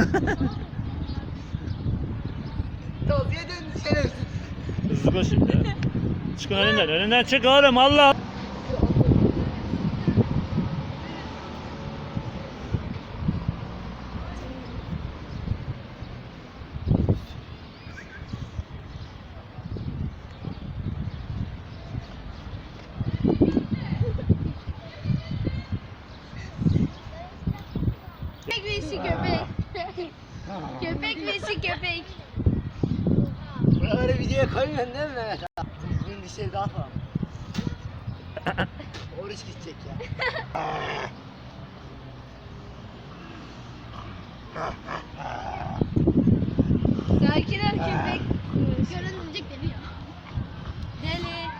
Tozya döndü şerefsiz. Hızlı koş şimdi. Çıkın önünden. Önünden çık oğlum Allah. Köpek vesi köpek köpek mesi köpek. Buraları videoya koymuyorsun değil mi Mehmet abi? Bunun bir şey daha var. Oruç gidecek ya. Sakin ol köpek. Görünecek geliyor. Deli.